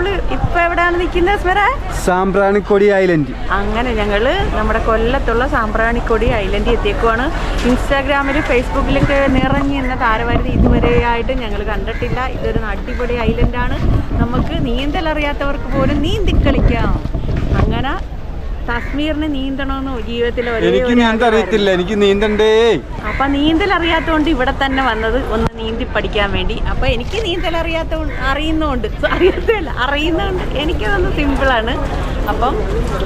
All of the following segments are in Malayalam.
നമ്മൾ ഇപ്പൊ എവിടെയാണ് നിൽക്കുന്നത് സ്മര സാമ്പ്രാണിക്കൊടി ഐലൻഡ്. അങ്ങനെ ഞങ്ങൾ നമ്മുടെ കൊല്ലത്തുള്ള സാമ്പ്രാണിക്കൊടി ഐലൻഡ് എത്തിയേക്കുവാണ്. ഇൻസ്റ്റാഗ്രാമിലും ഫേസ്ബുക്കിലൊക്കെ എന്ന നിന്ന താരവാരുതി ഇതുവരെയായിട്ട് ഞങ്ങൾ കണ്ടിട്ടില്ല. ഇതൊരു അടിപൊളി ഐലൻഡാണ്. നമുക്ക് നീന്തൽ അറിയാത്തവർക്ക് പോലും നീന്തി കളിക്കാം. അങ്ങനെ തസ്മീറിന് നീന്തണോന്ന് ജീവിതത്തിൽ ഒരേ എനിക്ക്. അറിയത്തില്ല. എനിക്ക് നീന്തണ്ടേ? അപ്പൊ നീന്തൽ അറിയാത്തതുകൊണ്ട് ഇവിടെ തന്നെ വന്നത് ഒന്ന് നീന്തി പഠിക്കാൻ വേണ്ടി. അപ്പൊ എനിക്ക് നീന്തൽ അറിയാത്ത അറിയുന്നതുകൊണ്ട് അറിയാത്തല്ല. അറിയുന്നതുകൊണ്ട് എനിക്കതൊന്ന് സിമ്പിളാണ്. അപ്പം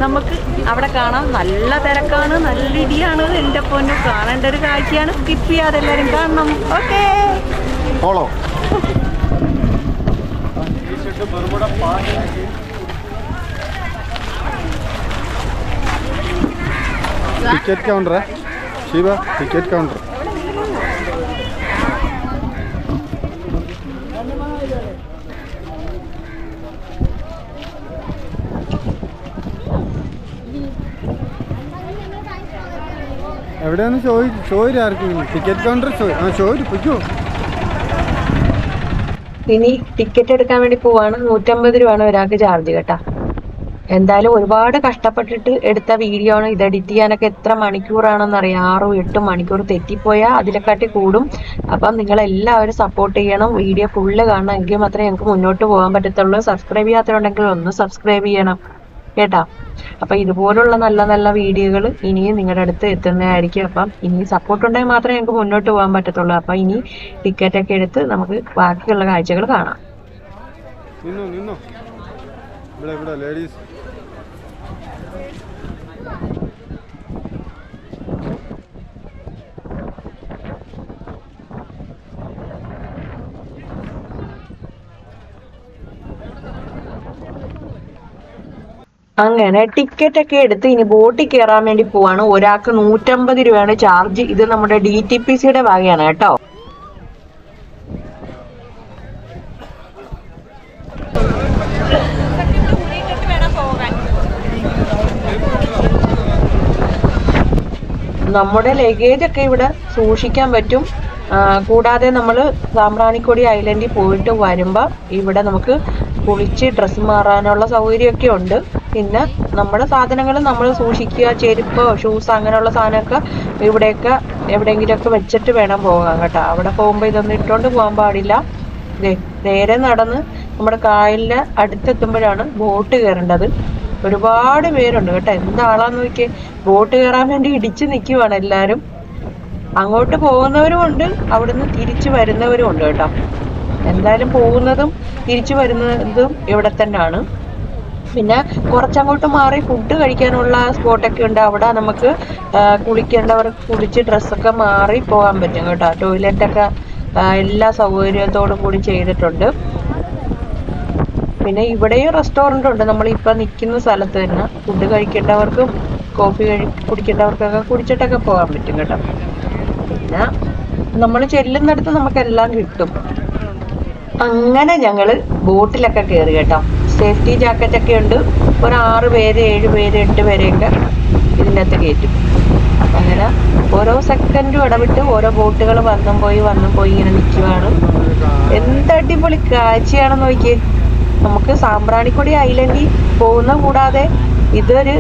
നമുക്ക് അവിടെ കാണാം. നല്ല തിരക്കാണ്. നല്ല ഇടിയാണ്. എന്റെ പൊന്നു കാണേണ്ട ഒരു കാഴ്ചയാണ്. സ്കിപ്പ് ചെയ്യാതെ എല്ലാവരും കാണണം. ഓക്കേ. പോളോ ടിക്കറ്റ് കൗണ്ടറാ ശിവ ടിക്കറ്റ് കൗണ്ടർ എവിടെയാണ് ചോദി ചോദിച്ചു ആർക്കും ടിക്കറ്റ് കൗണ്ടർ ചോദി ആ ചോദിച്ചു പൊയ്ക്കോ. ഇനി ടിക്കറ്റ് എടുക്കാൻ വേണ്ടി പോവാണ്. നൂറ്റമ്പത് രൂപയാണ് ഒരാൾക്ക് ചാർജ് കേട്ടാ. എന്തായാലും ഒരുപാട് കഷ്ടപ്പെട്ടിട്ട് എടുത്ത വീഡിയോ ആണ്. ഇത് എഡിറ്റ് ചെയ്യാനൊക്കെ എത്ര മണിക്കൂറാണെന്ന് അറിയാം ആറും എട്ടും മണിക്കൂർ തെറ്റിപ്പോയാൽ അതിനെക്കാട്ടി കൂടും. അപ്പം നിങ്ങൾ എല്ലാവരും സപ്പോർട്ട് ചെയ്യണം. വീഡിയോ ഫുള്ള് കാണണം. എങ്കിൽ മാത്രമേ ഞങ്ങൾക്ക് മുന്നോട്ട് പോകാൻ പറ്റത്തുള്ളൂ. സബ്സ്ക്രൈബ് ചെയ്യാത്തവരുണ്ടെങ്കിൽ ഒന്ന് സബ്സ്ക്രൈബ് ചെയ്യണം. കേട്ടാ? അപ്പൊ ഇതുപോലുള്ള നല്ല നല്ല വീഡിയോകൾ ഇനിയും നിങ്ങളുടെ അടുത്ത് എത്തുന്നതായിരിക്കും. അപ്പം ഇനി സപ്പോർട്ട് ഉണ്ടെങ്കിൽ മാത്രമേ ഞങ്ങൾക്ക് മുന്നോട്ട് പോകാൻ പറ്റത്തുള്ളൂ. അപ്പൊ ഇനി ടിക്കറ്റ് ഒക്കെ എടുത്ത് നമുക്ക് ബാക്കിയുള്ള കാഴ്ചകൾ കാണാം. നിന്നോ നിന്നോ. ഇവിടെ ഇവിടെ ലേഡീസ് അങ്ങനെ ടിക്കറ്റ് ഒക്കെ എടുത്ത് ഇനി ബോട്ടിൽ കയറാൻ വേണ്ടി പോവാണ്. ഒരാൾക്ക് നൂറ്റമ്പത് രൂപയാണ് ചാർജ് ഇത് നമ്മുടെ ഡി ടി പി സിയുടെ ഭാഗമാണ് കേട്ടോ. നമ്മുടെ ലഗേജ് ഒക്കെ ഇവിടെ സൂക്ഷിക്കാൻ പറ്റും. കൂടാതെ നമ്മൾ സാമ്പ്രാണിക്കൊടി ഐലൻഡിൽ പോയിട്ട് വരുമ്പോൾ ഇവിടെ നമുക്ക് കുളിച്ച് ഡ്രസ്സ് മാറാനുള്ള സൗകര്യമൊക്കെ ഉണ്ട്. പിന്നെ നമ്മുടെ സാധനങ്ങൾ നമ്മൾ സൂക്ഷിക്കുക ചെരുപ്പ് ഷൂസ് അങ്ങനെയുള്ള സാധനമൊക്കെ ഇവിടെയൊക്കെ എവിടെയെങ്കിലുമൊക്കെ വെച്ചിട്ട് വേണം പോകാൻ കേട്ടോ. അവിടെ പോകുമ്പോൾ ഇതൊന്നും ഇട്ടുകൊണ്ട് പോകാൻ പാടില്ല. നേരെ നടന്ന് നമ്മുടെ കായലിന്റെ അടുത്തെത്തുമ്പോഴാണ് ബോട്ട് കയറേണ്ടത്. ഒരുപാട് പേരുണ്ട് കേട്ടോ. എന്താളാന്ന് നോക്കിയേ. ബോട്ട് കയറാൻ വേണ്ടി ഇടിച്ചു നിൽക്കുവാണ് എല്ലാരും. അങ്ങോട്ട് പോകുന്നവരും ഉണ്ട് അവിടുന്ന് തിരിച്ചു വരുന്നവരും ഉണ്ട് കേട്ടോ. എന്തായാലും പോകുന്നതും തിരിച്ചു വരുന്നതും ഇവിടെ തന്നെയാണ്. പിന്നെ കുറച്ചങ്ങോട്ട് മാറി ഫുഡ് കഴിക്കാനുള്ള സ്പോട്ടൊക്കെ ഉണ്ട്. അവിടെ നമുക്ക് കുളിക്കേണ്ടവർക്ക് കുളിച്ച് ഡ്രസ്സൊക്കെ മാറി പോകാൻ പറ്റും കേട്ടോ. ടോയ്ലറ്റൊക്കെ എല്ലാ സൗകര്യത്തോടും കൂടി ചെയ്തിട്ടുണ്ട്. പിന്നെ ഇവിടെയും റെസ്റ്റോറന്റ് ഉണ്ട്. നമ്മൾ ഇപ്പൊ നിൽക്കുന്ന സ്ഥലത്ത് തന്നെ ഫുഡ് കഴിക്കേണ്ടവർക്കും കോഫി കഴി കുടിക്കേണ്ടവർക്കൊക്കെ കുടിച്ചിട്ടൊക്കെ പോകാൻ പറ്റും കേട്ടോ. പിന്നെ നമ്മൾ ചെല്ലുന്നിടത്ത് നമുക്ക് എല്ലാം കിട്ടും. അങ്ങനെ ഞങ്ങൾ ബോട്ടിലൊക്കെ കയറി കേട്ടോ. സേഫ്റ്റി ജാക്കറ്റ് ഒക്കെ ഉണ്ട്. ഒരു ആറ് പേര് ഏഴ് പേര് എട്ട് പേരെയൊക്കെ ഇതിനകത്ത് കയറ്റും. അങ്ങനെ ഓരോ സെക്കൻഡും ഇടവിട്ട് ഓരോ ബോട്ടുകൾ വന്നും പോയി വന്നും പോയി ഇങ്ങനെ നിൽക്കുവാണ്. എന്ത് അടിപൊളി കാഴ്ചയാണെന്ന് നോക്കിയേ. നമുക്ക് സാമ്പ്രാണിക്കൊടി ഐലൻഡിൽ പോകുന്ന കൂടാതെ ഇതൊരു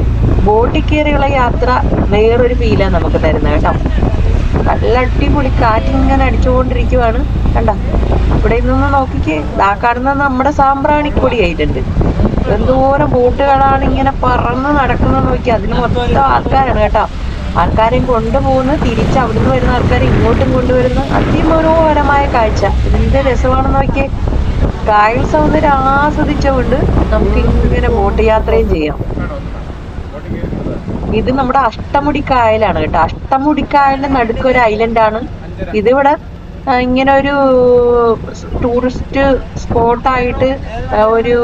ബോട്ടിൽ കയറിയുള്ള യാത്ര വേറൊരു ഫീലാണ് നമുക്ക് തരുന്നത് കേട്ടോ. നല്ല അടിപൊളി കാറ്റ് ഇങ്ങനെ അടിച്ചുകൊണ്ടിരിക്കുവാണ്. കണ്ട? ഇവിടെ നിന്ന് നോക്കിക്കേ. ആ കാണുന്നത് നമ്മുടെ സാമ്പ്രാണിക്കൊടി ആയിട്ടുണ്ട്. എന്തോരം ബോട്ടുകളാണ് ഇങ്ങനെ പറന്ന് നടക്കുന്നത് നോക്കി. അതിന് മൊത്തം ആൾക്കാരാണ് കേട്ടോ. ആൾക്കാരെയും കൊണ്ടുപോകുന്ന. തിരിച്ച് അവിടുന്ന് വരുന്ന ആൾക്കാരെ ഇങ്ങോട്ടും കൊണ്ടുവരുന്ന. അതിമനോഹരമായ കാഴ്ച. എന്ത് രസമാണെന്ന് നോക്കിയേ. കായൽ സൗന്ദര്യം ആസ്വദിച്ചുകൊണ്ട് നമുക്ക് ഇങ്ങനെ ബോട്ട് യാത്രയും ചെയ്യാം. ഇത് നമ്മുടെ അഷ്ടമുടി കായലാണ് കേട്ടോ. അഷ്ടമുടി കായലിന്റെ നടുക്ക് ഒരു ഐലൻഡ് ആണ്. ഇതിവിടെ ഇങ്ങനെ ഒരു ടൂറിസ്റ്റ് സ്പോട്ടായിട്ട് ഒരു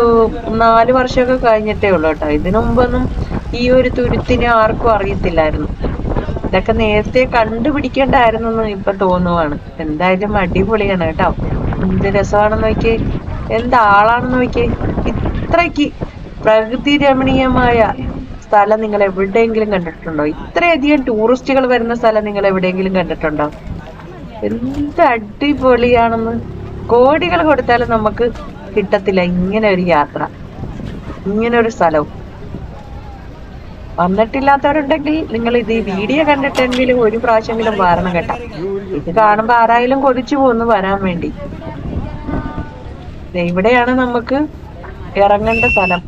നാല് വർഷമൊക്കെ കഴിഞ്ഞിട്ടേ ഉള്ളൂ കേട്ടോ. ഇതിനു മുമ്പൊന്നും ഈ ഒരു തുരുത്തിനെ ആർക്കും അറിയത്തില്ലായിരുന്നു. ഇതൊക്കെ നേരത്തെ കണ്ടുപിടിക്കേണ്ടായിരുന്നു എന്ന് ഇപ്പൊ തോന്നുവാണ്. എന്തായാലും അടിപൊളിയാണ് കേട്ടോ. എന്ത് രസമാണെന്ന് നോക്കിയേ. എന്താളാണെന്ന് നോക്കിയേ. ഇത്രയ്ക്ക് പ്രകൃതി രമണീയമായ സ്ഥലം നിങ്ങൾ എവിടെയെങ്കിലും കണ്ടിട്ടുണ്ടോ? ഇത്രയധികം ടൂറിസ്റ്റുകൾ വരുന്ന സ്ഥലം നിങ്ങൾ എവിടെയെങ്കിലും കണ്ടിട്ടുണ്ടോ? എന്ത് അടിപൊളിയാണെന്ന്. കോടികൾ കൊടുത്താലും നമുക്ക് കിട്ടത്തില്ല. ഇങ്ങനെ ഒരു യാത്ര. ഇങ്ങനെ ഒരു സ്ഥലവും. വന്നിട്ടില്ലാത്തവരുണ്ടെങ്കിൽ നിങ്ങൾ ഇത് ഈ വീഡിയോ കണ്ടിട്ടെങ്കിലും ഒരു പ്രാവശ്യമെങ്കിലും വരണം കേട്ടോ. ഇത് കാണുമ്പോ ആരായാലും കൊതിച്ചു പോകുന്നു വരാൻ വേണ്ടി. ഇവിടെയാണ് നമുക്ക് ഇറങ്ങേണ്ട സ്ഥലം.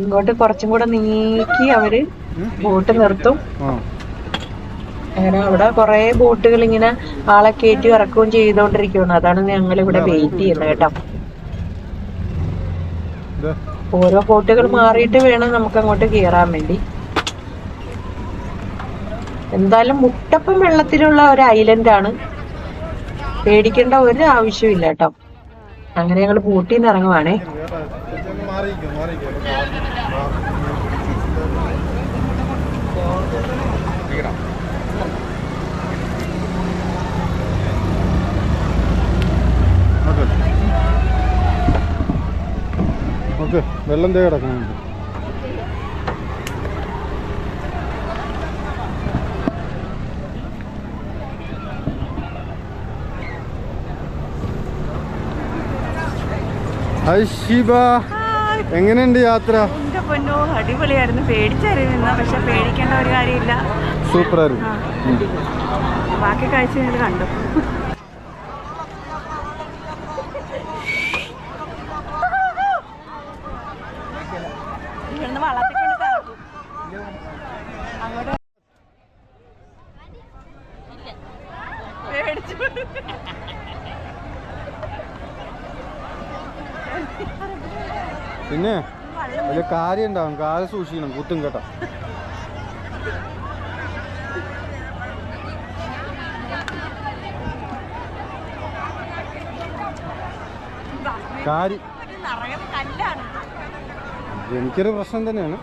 ഇങ്ങോട്ട് കുറച്ചും കൂടെ നീക്കി അവർ ബോട്ട് നിർത്തും. അങ്ങനെ അവിടെ കുറെ ബോട്ടുകൾ ഇങ്ങനെ ആളെ കയറ്റി ഇറക്കുകയും ചെയ്തോണ്ടിരിക്കുന്നു അതാണ് ഞങ്ങൾ ഇവിടെ വെയിറ്റ് ചെയ്യുന്നത് കേട്ടോ. ഓരോ ബോട്ടുകൾ മാറിയിട്ട് വേണം നമുക്ക് അങ്ങോട്ട് കയറാൻ വേണ്ടി. എന്തായാലും മുട്ടപ്പം വെള്ളത്തിലുള്ള ഒരു ഐലൻഡ് ആണ്. പേടിക്കേണ്ട ഒരു ആവശ്യമില്ല കേട്ടോ. അങ്ങനെ ഞങ്ങൾ ബോട്ടിൽ നിന്ന് ഇറങ്ങുവാണേ. ഓക്കെ വെള്ളം തേ കിടക്കുന്നുണ്ട്. ഐശിബ എങ്ങനെയുണ്ട് യാത്ര? എന്റെ പൊന്നോ അടിപൊളിയായിരുന്നു. പേടിച്ചായിരുന്നു പക്ഷെ പേടിക്കേണ്ട ഒരു കാര്യമില്ല. സൂപ്പറായിരുന്നു. ബാക്കി കാഴ്ച കണ്ടു ഇവിടുന്ന് വള്ളത്തിൽ കൊണ്ട് കറക്കും അങ്ങോട്ട് പേടിച്ചു പിന്നെ വലിയ കാര്യം ഉണ്ടാവും കാൽ സൂക്ഷിക്കണം കുത്തും കേട്ടോ. കാരി എനിക്കൊരു പ്രശ്നം തന്നെയാണ്.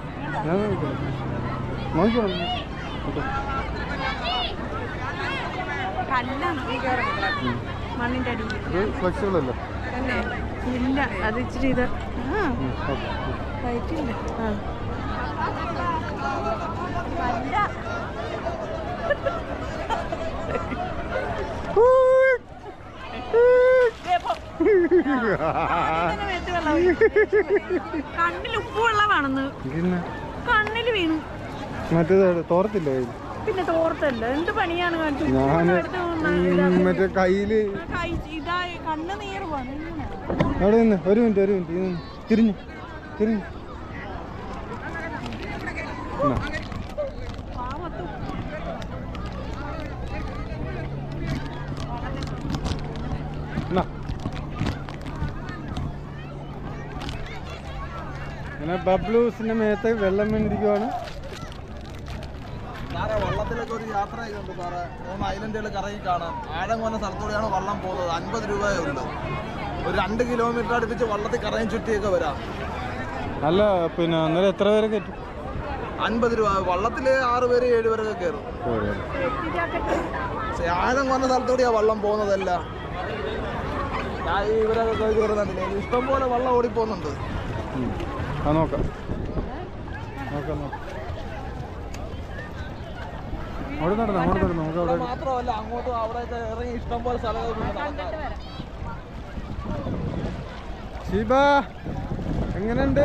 ഞാൻ നോക്കിക്കോളാം. ഫ്ലെക്സിബിൾ അല്ലേ? ഇല്ല അത് ഇച്ചിരി ഇത്. ആ റൈറ്റില്ല ആ. കണ്ണിൽ ഉപ്പ് വെള്ളമാണെന്ന്. പിന്നെ? കണ്ണിൽ വീണു. മറ്റേത് തോർത്തില്ല പിന്നെ തോർത്തല്ല. എന്ത് പണിയാണ് കാണിച്ചത്? മറ്റേ കയ്യിൽ കൈ ഇതായി കണ്ണ് നീർ വന്നു. അവിടെ നിന്ന് ഒരു മിനിറ്റ് ഒരു മിനിറ്റ് നിന്ന്. തിരിഞ്ഞു തിരിഞ്ഞു. അങ്ങനെ ബബ്ലൂസിന്റെ മേത്ത് വെള്ളം വീണിരിക്കുവാണ്. വെള്ളത്തിലൊക്കെ ഒരു യാത്ര ചെയ്യുന്നുണ്ട് സാറേ. മൂന്ന് ഐലൻഡുകൾ കറങ്ങി കാണാം. ആഴം പോകുന്ന സ്ഥലത്തൂടെയാണ് വള്ളം പോകുന്നത്. അൻപത് രൂപയേ ഉള്ളൂ. ഒരു രണ്ട് കിലോമീറ്റർ അടുപ്പിച്ച് വള്ളത്തിൽ കറങ്ങി ചുറ്റിയൊക്കെ വരാം. അല്ല പിന്നെ അന്നേരം എത്ര പേരെ കയറ്റും? അൻപത് രൂപ. വള്ളത്തിൽ ആറ് പേര് ഏഴ് പേരൊക്കെ കയറും. ആഴം കുറഞ്ഞ സ്ഥലത്തോടെയാ വള്ളം പോകുന്നതല്ല. ഞാൻ ഇവരൊക്കെ കയറുന്നുണ്ട് ഇഷ്ടം പോലെ വള്ളം ഓടിപ്പോകുന്നുണ്ട്. ആ നോക്കാം. നോക്കാം നോക്കാം. അവിടെ നടന്നു? അങ്ങോട്ട് നടന്നു? നമുക്ക് അവിടെ മാത്രമല്ല അങ്ങോട്ടും അവിടെയൊക്കെ ഇറങ്ങി ഇഷ്ടം പോലെ സ്ഥലങ്ങൾ ശിബ എങ്ങനെയുണ്ട്?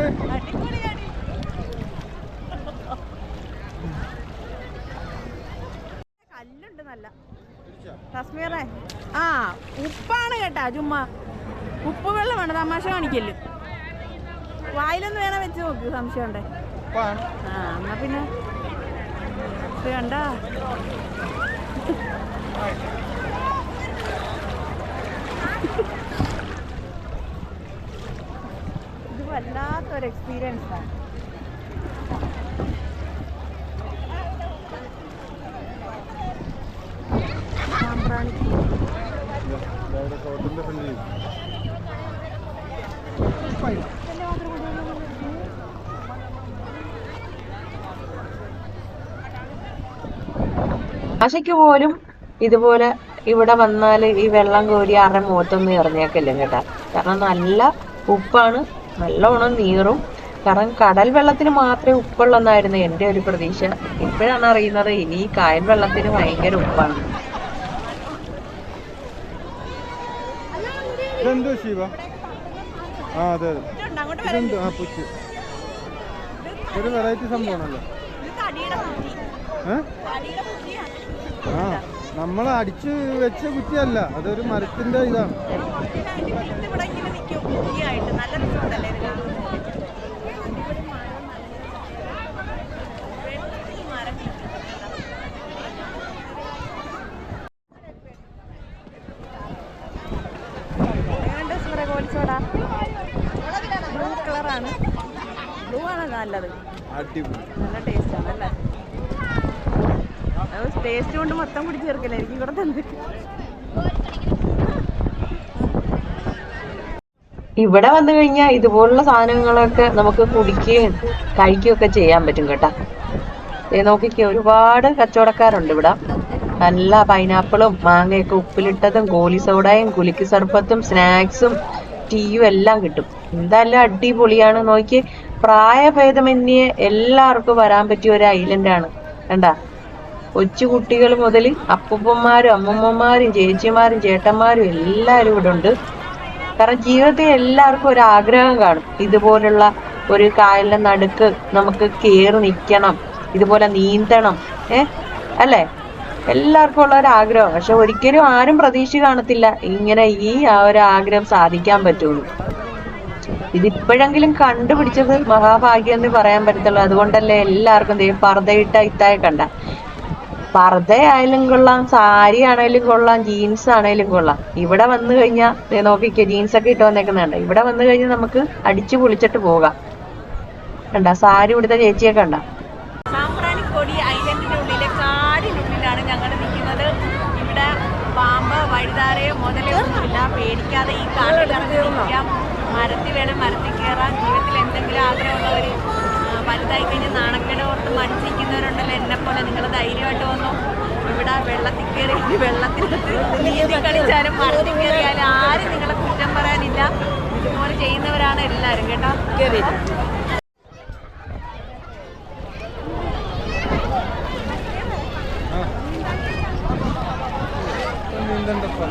കല്ലുണ്ട് നല്ല. കശ്മീറേ ആ ഉപ്പാണ് കേട്ടാ ചുമ്മാ. ഉപ്പ് വെള്ളമാണ് തമാശ കാണിക്കൽ വായിലൊന്ന് വേണം വെച്ച് നോക്ക് സംശയം ഉണ്ടേ. ഉപ്പാണ്. ആ എന്നാ പിന്നെ. കണ്ടാ? വല്ലാത്തൊരു എക്സ്പീരിയൻസ് ആണ്. ആശയ്ക്ക് പോലും ഇതുപോലെ ഇവിടെ വന്നാൽ ഈ വെള്ളം കോരി ആരുടെ മുഖത്തൊന്നും ഇറങ്ങിയേക്കില്ല കേട്ടാ. കാരണം നല്ല ഉപ്പാണ്. നല്ലോണം നീറും. കാരണം കടൽ വെള്ളത്തിന് മാത്രമേ ഉപ്പുള്ളെന്നായിരുന്നു എന്റെ ഒരു പ്രതീക്ഷ. ഇപ്പോഴാണ് അറിയുന്നത് ഇനി കായൽ വെള്ളത്തിന് ഭയങ്കര ഉപ്പാണ്. ഇതെന്തോ ശിവ? ആ അതെ ഇതെന്തോ? ആ പുറ്റ്. ഒരു വെറൈറ്റി സംഭവമാണല്ലോ. ആ. നമ്മൾ അടിച്ച് വെച്ച കുറ്റിയല്ല അതൊരു മരത്തിന്റെ ഇതാണ്. ബ്ലൂ കളറാണ്. ബ്ലൂ ആണ് നല്ലത്. അടിപൊളി. നല്ല ടേസ്റ്റ് ടേസ്റ്റ് കൊണ്ട് മൊത്തം കുടിച്ച് ചേർക്കില്ല തന്നെ ഇവിടെ വന്നു കഴിഞ്ഞാൽ ഇതുപോലുള്ള സാധനങ്ങളൊക്കെ നമുക്ക് കുടിക്കുകയും കഴിക്കുകയും ഒക്കെ ചെയ്യാൻ പറ്റും കേട്ടോ. നോക്കിക്കേ ഒരുപാട് കച്ചവടക്കാരുണ്ട് ഇവിടെ. നല്ല പൈനാപ്പിളും മാങ്ങയൊക്കെ ഉപ്പിലിട്ടതും കോലി സോഡയും കുലുക്കി സർബത്തും സ്നാക്സും ടീയും എല്ലാം കിട്ടും. എന്തായാലും അടിപൊളിയാണ്. നോക്കി പ്രായഭേദമന്യേ എല്ലാവർക്കും വരാൻ പറ്റിയ ഒരു ഐലൻഡാണ് കണ്ടാ? കൊച്ചു കുട്ടികൾ മുതൽ അപ്പൂപ്പന്മാരും അമ്മൂമ്മമാരും ചേച്ചിമാരും ചേട്ടന്മാരും എല്ലാവരും ഇവിടെ ഉണ്ട്. കാരണം ജീവിതത്തിൽ എല്ലാവർക്കും ഒരു ആഗ്രഹം കാണും. ഇതുപോലുള്ള ഒരു കായലിന്റെ നടുക്ക് നമുക്ക് കയറി നിൽക്കണം. ഇതുപോലെ നീന്തണം. ഏ? അല്ലേ? എല്ലാവർക്കും ഉള്ള ഒരു ആഗ്രഹം. പക്ഷെ ഒരിക്കലും ആരും പ്രതീക്ഷ കാണത്തില്ല ഇങ്ങനെ ഈ ആ ഒരു ആഗ്രഹം സാധിക്കാൻ പറ്റുള്ളൂ. ഇതിപ്പോഴെങ്കിലും കണ്ടുപിടിച്ചത് മഹാഭാഗ്യം എന്ന് പറയാൻ പറ്റത്തുള്ളൂ. അതുകൊണ്ടല്ലേ എല്ലാവർക്കും പർദ്ദയിട്ട ഇത്തായ കണ്ട. പർദ്ദ ആയാലും കൊള്ളാം സാരി ആണേലും കൊള്ളാം ജീൻസ് ആണേലും കൊള്ളാം. ഇവിടെ വന്നു കഴിഞ്ഞാൽ നോക്കിക്കേ ജീൻസ് ഒക്കെ ഇട്ട് വന്നേക്കുന്നുണ്ട് ഇവിടെ വന്നു കഴിഞ്ഞാൽ നമുക്ക് അടിച്ചു പൊളിച്ചിട്ട് പോകാം. കണ്ട സാരി ഉടുത്ത ചേച്ചിയെ കണ്ട. ഞങ്ങൾ നിൽക്കുന്നത്. ഇവിടെ പേടിക്കാതെ ഈ കാട്ടിൽ ഇറങ്ങി മരത്തി വേണം മരത്തിൽ കയറാൻ. ജീവിതത്തിൽ എന്തെങ്കിലും ആഗ്രഹമുള്ളവർ വലുതായി കഴിഞ്ഞ് നാണക്കേട് ഓർത്ത് മടിച്ചിരിക്കുന്നവരുണ്ടല്ലോ എന്നെ പോലെ നിങ്ങൾ ധൈര്യമായിട്ട് വന്നു? ഇവിടെ വെള്ളത്തിൽ കയറി വെള്ളത്തിനകത്ത് നീന്തി കളിച്ചാലും മരത്തിൽ കയറിയാലും ആരും നിങ്ങളെ കുറ്റം പറയാനില്ല. ഇതുപോലെ ചെയ്യുന്നവരാണ് എല്ലാവരും കേട്ടോ കയറി നീന്തണ്ടപ്പ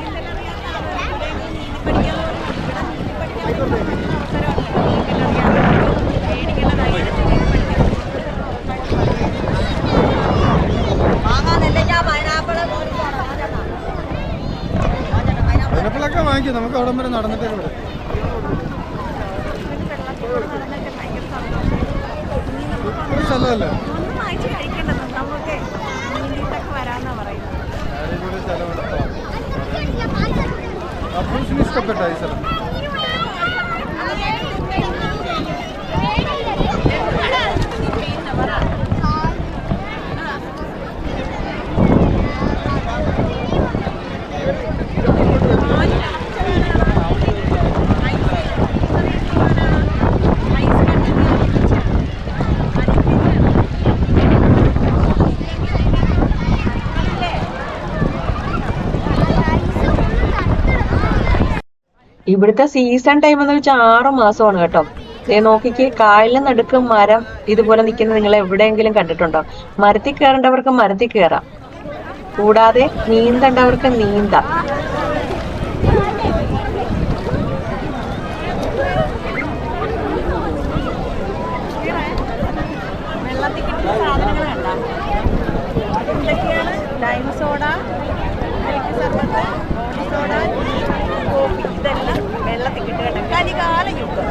പൈനാപ്പിളൊക്കെ വാങ്ങിക്കും നമുക്ക് അവിടം വരെ നടന്നിട്ടേ ഒരു സ്ഥലമല്ലേ ഒന്നും വാങ്ങിച്ച് കഴിക്കേണ്ടത് നമുക്ക് നീന്തിയിട്ടൊക്കെ വരാന്നാ പറയുന്നത് ആരെയും കൂടെ സ്ഥലമെടുത്താ അപ്പൂസിന് ഇഷ്ടപ്പെട്ട ഈ സ്ഥലം ഇവിടുത്തെ സീസൺ ടൈം എന്ന് വെച്ചാൽ ആറ് മാസമാണ് കേട്ടോ. നോക്കിക്ക് കായലിന് നടുക്ക് മരം ഇതുപോലെ നിൽക്കുന്നത് നിങ്ങൾ എവിടെയെങ്കിലും കണ്ടിട്ടുണ്ടോ? മരത്തിൽ കയറേണ്ടവർക്ക് മരത്തിൽ കയറാം. കൂടാതെ നീന്തേണ്ടവർക്ക് നീന്താം വെള്ളത്തിൽ കിട്ടുന്ന സാധനങ്ങൾ കണ്ട എന്തൊക്കെയാണ് ലൈം സോഡ മിൽക്ക് സർബത്ത് ഓണി സോഡ ടീ കോഫി ഇതെല്ലാം വെള്ളത്തിൽ കിട്ടും കേട്ടോ കലികാലം കിട്ടും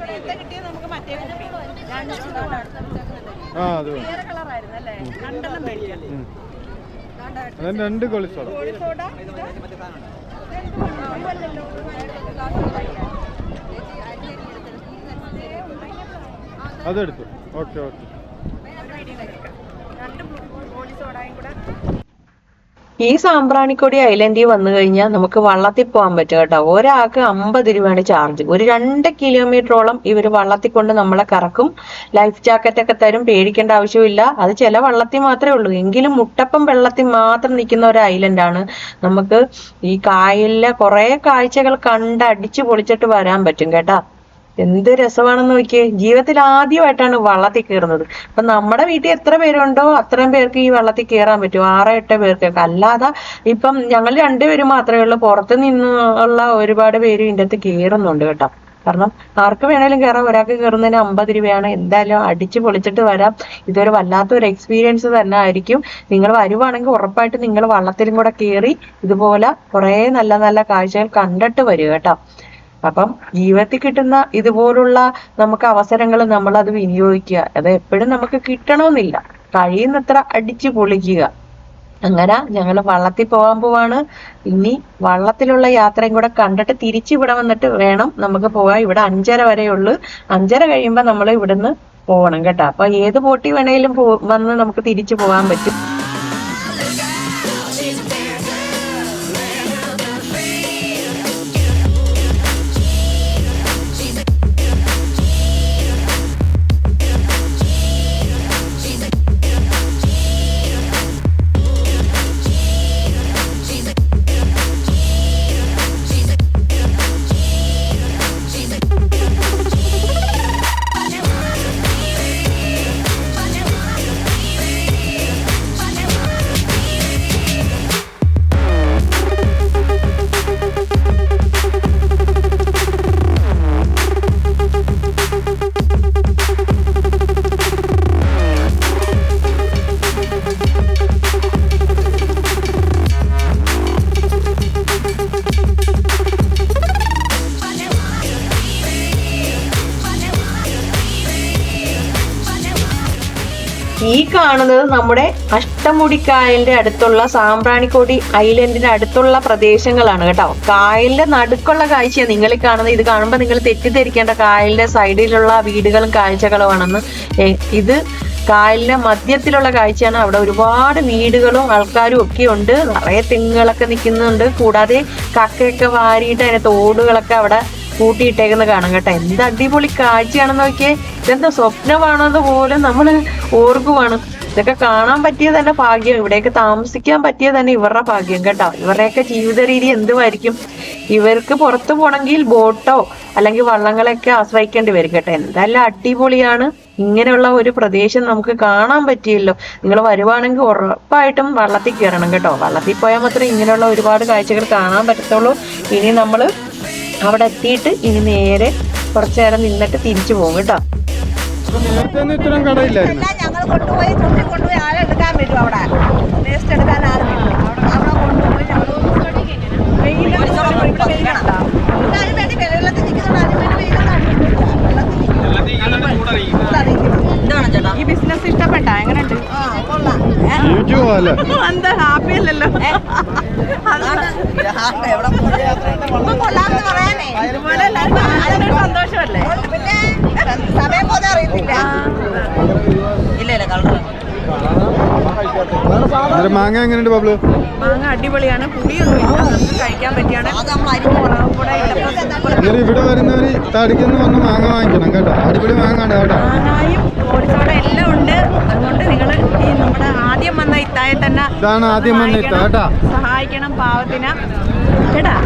നേരത്തെ കിട്ടിയത് നമുക്ക് മറ്റേ കുപ്പി രണ്ട് ആ അത് വേണം. വേറെ കളറായിരുന്നു അല്ലേ രണ്ടെണ്ണം മേടിക്കാം ഉം. രണ്ട് കോഴി സോഡ അതെടുത്തു. ഓക്കെ ഓക്കെ രണ്ട് കോഴി സോഡയും കൂടെ ഈ സാമ്പ്രാണിക്കൊടി ഐലൻഡിൽ വന്നു കഴിഞ്ഞാൽ നമുക്ക് വള്ളത്തിൽ പോകാൻ പറ്റും കേട്ടോ. ഒരാൾക്ക് അമ്പത് രൂപയാണ് ചാർജ്. ഒരു രണ്ട് കിലോമീറ്ററോളം ഇവർ വള്ളത്തിൽ കൊണ്ട് നമ്മളെ കറക്കും. ലൈഫ് ജാക്കറ്റ് ഒക്കെ തരും പേടിക്കേണ്ട ആവശ്യമില്ല. അത് ചില വള്ളത്തിൽ മാത്രമേ ഉള്ളൂ. എങ്കിലും മുട്ടപ്പം വെള്ളത്തിൽ മാത്രം നിൽക്കുന്ന ഒരു ഐലൻഡാണ് നമുക്ക് ഈ കായലിലെ കുറേ കാഴ്ചകൾ കണ്ട് അടിച്ചു പൊളിച്ചിട്ട് വരാൻ പറ്റും കേട്ടാ. എന്ത് രസമാണെന്ന് നോക്കിയേ. ജീവിതത്തിൽ ആദ്യമായിട്ടാണ് വള്ളത്തിൽ കയറുന്നത്. അപ്പൊ നമ്മുടെ വീട്ടിൽ എത്ര പേരുണ്ടോ അത്രയും പേർക്ക് ഈ വള്ളത്തിൽ കയറാൻ പറ്റും. ആറോ എട്ടോ പേർക്കൊക്കെ. അല്ലാതെ ഇപ്പം ഞങ്ങൾ രണ്ടുപേരും മാത്രമേ ഉള്ളൂ. പുറത്ത് നിന്നുള്ള ഒരുപാട് പേര് ഇതിന്റെ അകത്ത് കയറുന്നുണ്ട് കേട്ടോ. കാരണം ആർക്ക് വേണേലും കയറാം. ഒരാൾക്ക് കയറുന്നതിന് അമ്പത് രൂപയാണ്. എന്തായാലും അടിച്ചു പൊളിച്ചിട്ട് വരാം. ഇതൊരു വല്ലാത്ത ഒരു എക്സ്പീരിയൻസ് തന്നെ ആയിരിക്കും. നിങ്ങൾ വരുവാണെങ്കിൽ ഉറപ്പായിട്ട് നിങ്ങൾ വള്ളത്തിലും കൂടെ കയറി ഇതുപോലെ കുറേ നല്ല നല്ല കാഴ്ചകൾ കണ്ടിട്ട് വരിക കേട്ടോ. അപ്പം ജീവിതത്തിൽ കിട്ടുന്ന ഇതുപോലുള്ള നമുക്ക് അവസരങ്ങൾ നമ്മൾ അത് വിനിയോഗിക്കുക. അത് എപ്പോഴും നമുക്ക് കിട്ടണമെന്നില്ല. കഴിയുന്നത്ര അടിച്ചു പൊളിക്കുക. അങ്ങനെ ഞങ്ങൾ വള്ളത്തിൽ പോകാൻ പോവാണ്. ഇനി വള്ളത്തിലുള്ള യാത്രയും കൂടെ കണ്ടിട്ട് തിരിച്ചു ഇവിടെ വന്നിട്ട് വേണം നമുക്ക് പോകാൻ. ഇവിടെ അഞ്ചര വരെ ഉള്ളു. അഞ്ചര കഴിയുമ്പോൾ നമ്മൾ ഇവിടുന്ന് പോകണം കേട്ടോ. അപ്പൊ ഏത് ബോട്ടിൽ വേണേലും വന്ന് നമുക്ക് തിരിച്ചു പോകാൻ പറ്റും. നമ്മുടെ അഷ്ടമുടിക്കായലിന്റെ അടുത്തുള്ള സാമ്പ്രാണിക്കോടി ഐലൻഡിന്റെ അടുത്തുള്ള പ്രദേശങ്ങളാണ് കേട്ടോ. കായലിന്റെ നടുക്കുള്ള കാഴ്ചയാണ് നിങ്ങൾ കാണുന്നത്. ഇത് കാണുമ്പോൾ നിങ്ങൾ തെറ്റിദ്ധരിക്കേണ്ട കായലിന്റെ സൈഡിലുള്ള വീടുകളും കാഴ്ചകളുമാണെന്ന്. ഇത് കായലിന്റെ മധ്യത്തിലുള്ള കാഴ്ചയാണ്. അവിടെ ഒരുപാട് വീടുകളും ആൾക്കാരും ഒക്കെ ഉണ്ട്. നിറയെ തെങ്ങുകളൊക്കെ നിൽക്കുന്നുണ്ട്. കൂടാതെ കക്കയൊക്കെ വാരിയിട്ട് അതിന്റെ തോടുകളൊക്കെ അവിടെ കൂട്ടിയിട്ടേക്കുന്ന കാണാം കേട്ടോ. എന്ത് അടിപൊളി കാഴ്ചയാണെന്ന് നോക്കിയേ. ഇതെന്താ സ്വപ്നമാണെന്ന് പോലും നമ്മൾ ഓർക്കുവാണ്. ഇതൊക്കെ കാണാൻ പറ്റിയത് തന്നെ ഭാഗ്യം. ഇവിടെയൊക്കെ താമസിക്കാൻ പറ്റിയത് തന്നെ ഇവരുടെ ഭാഗ്യം കേട്ടോ. ഇവരുടെയൊക്കെ ജീവിത രീതി എന്തുമായിരിക്കും? ഇവർക്ക് പുറത്തു പോണെങ്കിൽ ബോട്ടോ അല്ലെങ്കിൽ വള്ളങ്ങളൊക്കെ ആശ്രയിക്കേണ്ടി വരും കേട്ടോ. എന്തായാലും അടിപൊളിയാണ്. ഇങ്ങനെയുള്ള ഒരു പ്രദേശം നമുക്ക് കാണാൻ പറ്റിയല്ലോ. നിങ്ങൾ വരുവാണെങ്കിൽ ഉറപ്പായിട്ടും വള്ളത്തിൽ കയറണം കേട്ടോ. വള്ളത്തിൽ പോയാൽ മാത്രമേ ഇങ്ങനെയുള്ള ഒരുപാട് കാഴ്ചകൾ കാണാൻ പറ്റത്തുള്ളൂ. ഇനി നമ്മൾ അവിടെ എത്തിയിട്ട് ഇനി നേരെ കുറച്ചു നേരം നിന്നിട്ട് തിരിച്ചു പോകും കേട്ടോ. നേരത്തെ ഇത്തരം കടയില്ലായിരുന്നു. ഞങ്ങൾ കൊണ്ടുപോയി ചുറ്റി കൊണ്ടുപോയി ആരെ എടുക്കാൻ പറ്റും അവിടെ? വേസ്റ്റ് എടുക്കാൻ ആരും അവിടെ കൊണ്ടുപോയി ഞങ്ങൾ അതിന് വേണ്ടി വെള്ളത്തിൽ നിൽക്കുന്നുണ്ട് അതിന് വേണ്ടി വെയിലൊന്നും ഈ ബിസിനസ് ഇഷ്ടപ്പെട്ട എങ്ങനെയുണ്ട് എന്താ ഹാപ്പി അല്ലല്ലോ? ഒന്നും കൊള്ളാമെന്ന് പറയാനേ. അതുപോലെ എല്ലാവർക്കും അതിനൊരു സന്തോഷമല്ലേ പിന്നെ സമയം പോലെ അറിയത്തില്ല ഇല്ല ഇല്ല കളർ അന്നേരം മാങ്ങ എങ്ങനെയുണ്ട് ബബ്ലു? മാങ്ങ അടിപൊളിയാണ്. പുളിയൊന്നും ഇല്ല. നമുക്ക് കഴിക്കാൻ പറ്റിയാണ്. ഇവിടെ വരുന്നവര് തടിക്കുന്ന വന്ന് മാങ്ങ വാങ്ങിക്കണം കേട്ടോ. അടിപൊളി മാങ്ങ ഉണ്ട് കേട്ടോ. മാങ്ങായും ഓടിച്ചോട എല്ലാം ഉണ്ട്. അതുകൊണ്ട് നിങ്ങൾ ഈ നമ്മുടെ ആദ്യം വന്ന ഇത്തായെ തന്നെ ഇതാണ് ആദ്യം വന്ന ഇത്ത, സഹായിക്കണം. കേട്ടാ. സഹായിക്കണം പാവത്തിന്. കേട്ടാ?